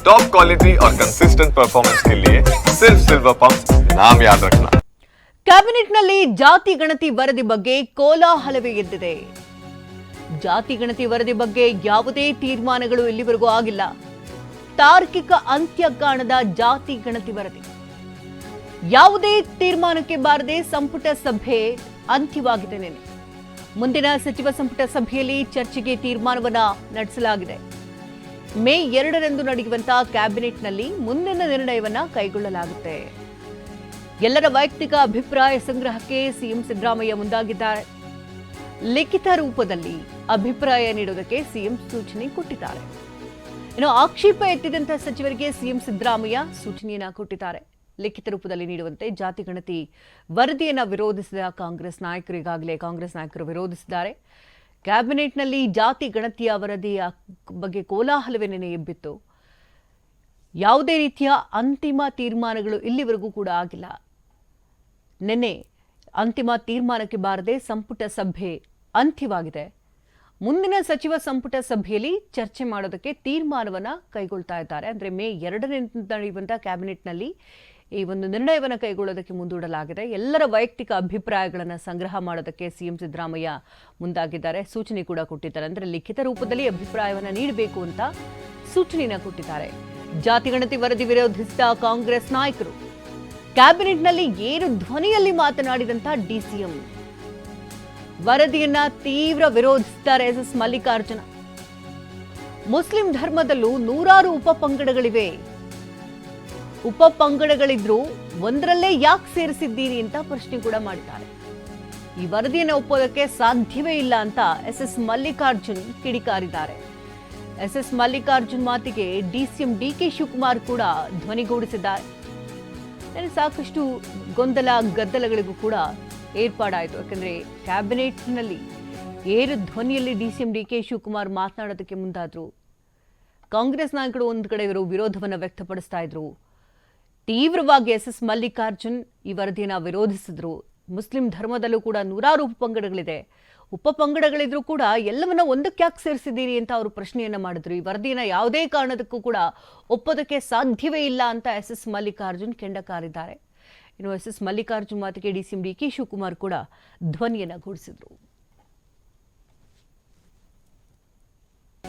Top quality और consistent performance के लिए सिर्फ सिल्वर पंप नाम याद रखना ಕ್ಯಾಬಿನೆಟ್ನಲ್ಲಿ ಜಾತಿ ಗಣತಿ ವರದಿ ಬಗ್ಗೆ ಕೋಲಾಹಲವೇ ಎದ್ದಿದೆ ಜಾತಿ ಗಣತಿ ವರದಿ ಬಗ್ಗೆ ಯಾವುದೇ ತೀರ್ಮಾನಗಳು ಇಲ್ಲಿವರೆಗೂ ಆಗಿಲ್ಲ ತಾರ್ಕಿಕ ಅಂತ್ಯ ಕಾಣದ ಜಾತಿ ಗಣತಿ ವರದಿ ಯಾವುದೇ ತೀರ್ಮಾನಕ್ಕೆ ಬಾರದೆ ಸಂಪುಟ ಸಭೆ ಅಂತ್ಯವಾಗಿದೆ ನೆನೆ ಮುಂದಿನ ಸಚಿವ ಸಂಪುಟ ಸಭೆಯಲ್ಲಿ ಚರ್ಚೆಗೆ ತೀರ್ಮಾನವನ್ನ ನಡೆಸಲಾಗಿದೆ ಮೇ ಎರಡರಂದು ನಡೆಯುವಂತಹ ಕ್ಯಾಬಿನೆಟ್ನಲ್ಲಿ ಮುಂದಿನ ನಿರ್ಣಯವನ್ನ ಕೈಗೊಳ್ಳಲಾಗುತ್ತೆ. ಎಲ್ಲರ ವೈಯಕ್ತಿಕ ಅಭಿಪ್ರಾಯ ಸಂಗ್ರಹಕ್ಕೆ ಸಿಎಂ ಸಿದ್ದರಾಮಯ್ಯ ಮುಂದಾಗಿದ್ದಾರೆ. ಲಿಖಿತ ರೂಪದಲ್ಲಿ ಅಭಿಪ್ರಾಯ ನೀಡುವುದಕ್ಕೆ ಸಿಎಂ ಸೂಚನೆ ಕೊಟ್ಟಿದ್ದಾರೆ. ಇನ್ನು ಆಕ್ಷೇಪ ಎತ್ತಿದಂತಹ ಸಚಿವರಿಗೆ ಸಿಎಂ ಸಿದ್ದರಾಮಯ್ಯ ಸೂಚನೆಯನ್ನ ಕೊಟ್ಟಿದ್ದಾರೆ. ಲಿಖಿತ ರೂಪದಲ್ಲಿ ನೀಡುವಂತೆ ಜಾತಿ ಗಣತಿ ವರದಿಯನ್ನ ವಿರೋಧಿಸಿದ ಕಾಂಗ್ರೆಸ್ ನಾಯಕರು ಈಗಾಗಲೇ ಕಾಂಗ್ರೆಸ್ ನಾಯಕರು ವಿರೋಧಿಸಿದ್ದಾರೆ. ಕ್ಯಾಬಿನೆಟ್ನಲ್ಲಿ ಜಾತಿ ಗಣತಿಯ ವರದಿಯ ಬಗ್ಗೆ ಕೋಲಾಹಲವೇ ನೆನೆ ಎಬ್ಬಿತ್ತು. ಯಾವುದೇ ರೀತಿಯ ಅಂತಿಮ ತೀರ್ಮಾನಗಳು ಇಲ್ಲಿವರೆಗೂ ಕೂಡ ಆಗಿಲ್ಲ. ನೆನ್ನೆ ಅಂತಿಮ ತೀರ್ಮಾನಕ್ಕೆ ಬಾರದೆ ಸಂಪುಟ ಸಭೆ ಅಂತ್ಯವಾಗಿದೆ. ಮುಂದಿನ ಸಚಿವ ಸಂಪುಟ ಸಭೆಯಲ್ಲಿ ಚರ್ಚೆ ಮಾಡೋದಕ್ಕೆ ತೀರ್ಮಾನವನ್ನು ಕೈಗೊಳ್ತಾ ಇದ್ದಾರೆ. ಅಂದ್ರೆ ಮೇ ಎರಡನೇ ನಡೆಯುವಂತಹ ಕ್ಯಾಬಿನೆಟ್ನಲ್ಲಿ ಈ ಒಂದು ನಿರ್ಣಯವನ್ನು ಕೈಗೊಳ್ಳೋದಕ್ಕೆ ಮುಂದೂಡಲಾಗಿದೆ. ಎಲ್ಲರ ವೈಯಕ್ತಿಕ ಅಭಿಪ್ರಾಯಗಳನ್ನು ಸಂಗ್ರಹ ಮಾಡೋದಕ್ಕೆ ಸಿಎಂ ಸಿದ್ದರಾಮಯ್ಯ ಮುಂದಾಗಿದ್ದಾರೆ. ಸೂಚನೆ ಕೂಡ ಕೊಟ್ಟಿದ್ದಾರೆ. ಅಂದರೆ ಲಿಖಿತ ರೂಪದಲ್ಲಿ ಅಭಿಪ್ರಾಯವನ್ನು ನೀಡಬೇಕು ಅಂತ ಸೂಚನೆಯನ್ನು ಕೊಟ್ಟಿದ್ದಾರೆ. ಜಾತಿ ಗಣತಿ ವರದಿ ವಿರೋಧಿಸಿದ ಕಾಂಗ್ರೆಸ್ ನಾಯಕರು ಕ್ಯಾಬಿನೆಟ್ನಲ್ಲಿ ಏರು ಧ್ವನಿಯಲ್ಲಿ ಮಾತನಾಡಿದಂತ ಡಿಸಿಎಂ? ವರದಿಯನ್ನ ತೀವ್ರ ವಿರೋಧಿಸಿದ್ದಾರೆ ಎಸ್ ಎಸ್ ಮಲ್ಲಿಕಾರ್ಜುನ. ಮುಸ್ಲಿಂ ಧರ್ಮದಲ್ಲೂ ನೂರಾರು ಉಪ ಪಂಗಡಗಳಿವೆ. ಉಪ ಪಂಗಡಗಳಿದ್ರು ಒಂದರಲ್ಲೇ ಯಾಕೆ ಸೇರಿಸಿದ್ದೀರಿ ಅಂತ ಪ್ರಶ್ನೆ ಕೂಡ ಮಾಡಿದ್ದಾರೆ ಈ ವರದಿಯನ್ನು ಒಪ್ಪೋದಕ್ಕೆ ಸಾಧ್ಯವೇ ಇಲ್ಲ ಅಂತ ಎಸ್ ಎಸ್ ಮಲ್ಲಿಕಾರ್ಜುನ್ ಕಿಡಿಕಾರಿದ್ದಾರೆ. ಎಸ್ ಎಸ್ ಮಲ್ಲಿಕಾರ್ಜುನ್ ಮಾತಿಗೆ ಡಿಸಿಎಂ ಡಿ ಕೆ ಶಿವಕುಮಾರ್ ಕೂಡ ಧ್ವನಿಗೂಡಿಸಿದ್ದಾರೆ. ಸಾಕಷ್ಟು ಗೊಂದಲ, ಗದ್ದಲಗಳಿಗೂ ಕೂಡ ಏರ್ಪಾಡಾಯಿತು. ಯಾಕಂದರೆ ಕ್ಯಾಬಿನೆಟ್ನಲ್ಲಿ ಏರು ಧ್ವನಿಯಲ್ಲಿ D C M D K Shivakumar ಮಾತನಾಡೋದಕ್ಕೆ ಮುಂದಾದ್ರು ಕಾಂಗ್ರೆಸ್ ನಾಯಕರು ಒಂದು ಕಡೆ ಇವರು ವಿರೋಧವನ್ನು ವ್ಯಕ್ತಪಡಿಸ್ತಾ ಇದ್ರು. ತೀವ್ರವಾಗಿ ಎಸ್ ಎಸ್ ಮಲ್ಲಿಕಾರ್ಜುನ್ ಈ ವರದಿಯನ್ನು ವಿರೋಧಿಸಿದ್ರು. ಮುಸ್ಲಿಂ ಧರ್ಮದಲ್ಲೂ ಕೂಡ ನೂರಾರು ಉಪಪಂಗಡಗಳಿದೆ ಉಪಪಂಗಡಗಳಿದ್ರೂ ಕೂಡ ಎಲ್ಲವನ್ನ ಒಂದಕ್ಕೆ ಯಾಕೆ ಸೇರಿಸಿದ್ದೀರಿ ಅಂತ ಅವರು ಪ್ರಶ್ನೆಯನ್ನ ಮಾಡಿದ್ರು. ಈ ವರದಿನ ಯಾವುದೇ ಕಾರಣದಕ್ಕೂ ಕೂಡ ಒಪ್ಪೋದಕ್ಕೆ ಸಾಧ್ಯವೇ ಇಲ್ಲ ಅಂತ ಎಸ್ ಎಸ್ ಮಲ್ಲಿಕಾರ್ಜುನ್ ಕೆಂಡಕಾರಿದ್ದಾರೆ. ಇನ್ನು ಎಸ್ ಎಸ್ ಮಲ್ಲಿಕಾರ್ಜುನ್ ಮಾತಿಗೆ ಡಿ ಡಿ ಕೆ ಶಿವಕುಮಾರ್ ಕೂಡ ಧ್ವನಿಯನ್ನ ಗೂಡಿಸಿದ್ರು